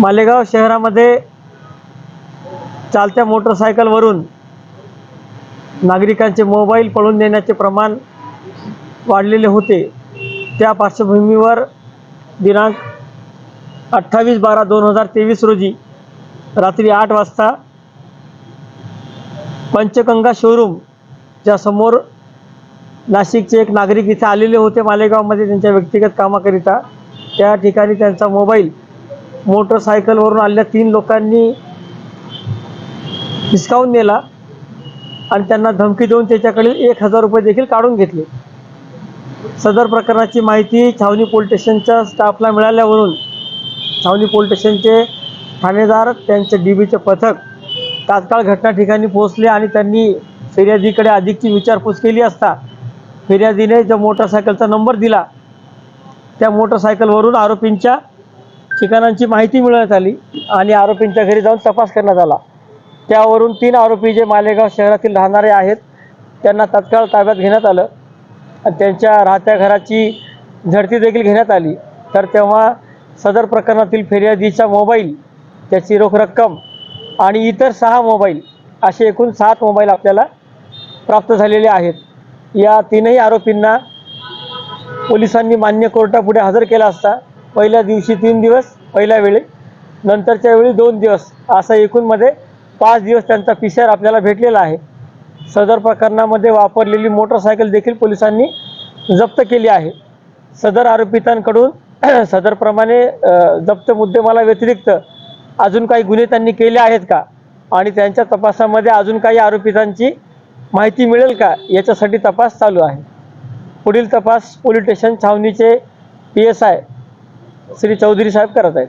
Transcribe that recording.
मालेगाव शहरामध्ये चालत्या मोटरसायकलवरून नागरिकांचे मोबाईल पळून नेण्याचे प्रमाण वाढलेले होते. त्या पार्श्वभूमीवर दिनांक अठ्ठावीस बारा दोन हजार तेवीस रोजी रात्री आठ वाजता पंचगंगा शोरूमच्या समोर नाशिकचे एक नागरिक इथे आलेले होते मालेगावमध्ये त्यांच्या व्यक्तिगत कामाकरिता. त्या ठिकाणी त्यांचा मोबाईल मोटरसायकलवरून आलेल्या तीन लोकांनी हिसकावून नेला आणि त्यांना धमकी देऊन त्याच्याकडील एक हजार रुपये देखील काढून घेतले. सदर प्रकरणाची माहिती छावणी पोलीस स्टेशनच्या स्टाफला मिळाल्यावरून छावणी पोलीस स्टेशनचे ठाणेदार त्यांचे डी बीचे पथक तात्काळ घटना ठिकाणी पोहोचले आणि त्यांनी फिर्यादीकडे अधिकची विचारपूस केली असता फिर्यादीने जो मोटरसायकलचा नंबर दिला त्या मोटरसायकलवरून आरोपींच्या ठिकाणांची माहिती मिळवण्यात आली आणि आरोपींच्या घरी जाऊन तपास करण्यात आला. त्यावरून तीन आरोपी जे मालेगाव शहरातील राहणारे आहेत त्यांना तात्काळ ताब्यात घेण्यात आलं आणि त्यांच्या राहत्या घराची झडती देखील घेण्यात आली. तर तेव्हा सदर प्रकरणातील फिर्यादीचा मोबाईल त्याची रोख रक्कम आणि इतर सहा मोबाईल असे एकूण सात मोबाईल आपल्याला प्राप्त झालेले आहेत. या तीनही आरोपींना पोलिसांनी मान्य कोर्टापुढे हजर केला असता पहिल्या दिवशी तीन दिवस पहिल्या वेळी. नंतरच्या वेळी दोन दिवस. असा एकूणमध्ये पाच दिवस त्यांचा पिशार आपल्याला भेटलेला आहे. सदर प्रकरणामध्ये वापरलेली मोटरसायकल देखील पोलिसांनी जप्त केली आहे. सदर आरोपितांकडून सदरप्रमाणे जप्त मुद्देमाला व्यतिरिक्त अजून काही गुन्हे त्यांनी केले आहेत का? आणि त्यांच्या तपासामध्ये अजून काही आरोपितांची माहिती मिळेल का? याच्यासाठी तपास चालू आहे. पुढील तपास police station छावणीचे P S I Shri Chaudhary साहेब करत आहेत.